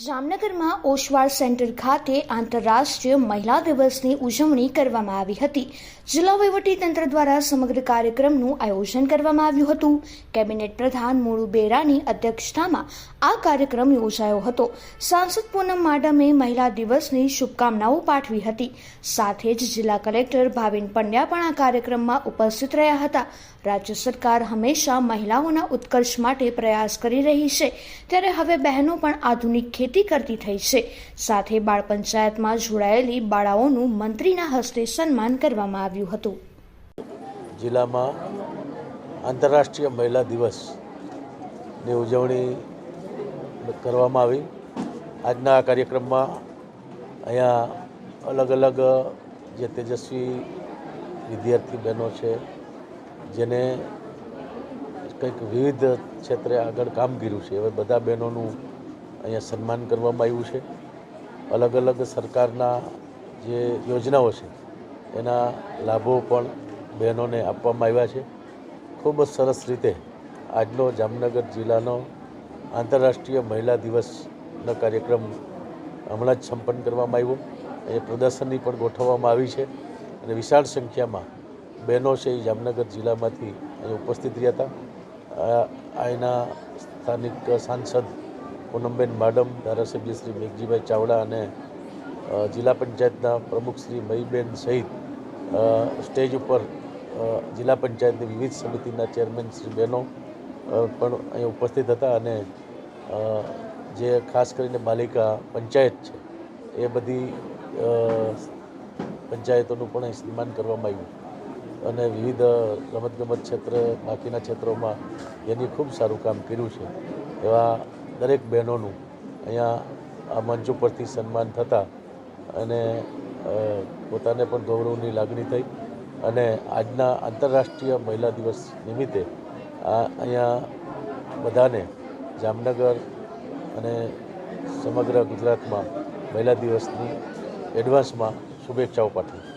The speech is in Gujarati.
જામનગરમાં ઓશવાળ સેન્ટર ખાતે આંતરરાષ્ટ્રીય મહિલા દિવસની ઉજવણી કરવામાં આવી હતી. જિલ્લા તંત્ર દ્વારા સમગ્ર કાર્યક્રમનું આયોજન કરવામાં આવ્યું હતું. કેબિનેટ પ્રધાન મોળુ બેરાની અધ્યક્ષતામાં આ કાર્યક્રમ યોજાયો હતો. સાંસદ પૂનમ માડમે મહિલા દિવસની શુભકામનાઓ પાઠવી હતી. સાથે જ જિલ્લા કલેક્ટર ભાવિન પંડ્યા પણ આ કાર્યક્રમમાં ઉપસ્થિત રહ્યા હતા. રાજ્ય સરકાર હંમેશા મહિલાઓના ઉત્કર્ષ માટે પ્રયાસ કરી રહી છે. ત્યારે હવે બહેનો પણ આધુનિક ખેતી કરતી થઈ છે. સાથે બાળ પંચાયતમાં જોડાયેલી બાળાઓનું મંત્રીના હસ્તે સન્માન કરવામાં આવ્યું હતું. જિલ્લામાં આંતરરાષ્ટ્રીય મહિલા દિવસની ઉજવણી કરવામાં આવી. આજના આ કાર્યક્રમમાં અહીંયા અલગ અલગ જે તેજસ્વી વિદ્યાર્થી બહેનો છે, જેને કંઈક વિવિધ ક્ષેત્રે આગળ કામગીરું છે. હવે બધા બહેનોનું અહીંયા સન્માન કરવામાં આવ્યું છે. અલગ અલગ સરકારના જે યોજનાઓ છે, એના લાભો પણ બહેનોને આપવામાં આવ્યા છે. ખૂબ જ સરસ રીતે આજનો જામનગર જિલ્લાનો આંતરરાષ્ટ્રીય મહિલા દિવસનો કાર્યક્રમ હમણાં જ સંપન્ન કરવામાં આવ્યો. એ પ્રદર્શનની પણ ગોઠવવામાં આવી છે અને વિશાળ સંખ્યામાં બહેનો છે એ જામનગર જિલ્લામાંથી અહીં ઉપસ્થિત રહ્યા હતા. અહીંના સ્થાનિક સાંસદ પૂનમબેન માડમ, ધારાસભ્ય શ્રી મેઘજીભાઈ ચાવડા અને જિલ્લા પંચાયતના પ્રમુખ શ્રી મહીબેન સહિત સ્ટેજ ઉપર જિલ્લા પંચાયતની વિવિધ સમિતિના ચેરમેન શ્રી બહેનો પણ અહીં ઉપસ્થિત હતા અને જે ખાસ કરીને પાલિકા પંચાયત છે, એ બધી પંચાયતોનું પણ અહીં સન્માન કરવામાં આવ્યું. અને વિવિધ રમતગમત ક્ષેત્ર, બાકીના ક્ષેત્રોમાં એની ખૂબ સારું કામ કર્યું છે. એવા દરેક બહેનોનું અહીંયા આ મંચ ઉપરથી સન્માન થતાં અને પોતાને પણ ગૌરવની લાગણી થઈ અને આજના આંતરરાષ્ટ્રીય મહિલા દિવસ નિમિત્તે આ અહીંયા બધાને જામનગર અને સમગ્ર ગુજરાતમાં મહિલા દિવસની એડવાન્સમાં શુભેચ્છાઓ પાઠવી.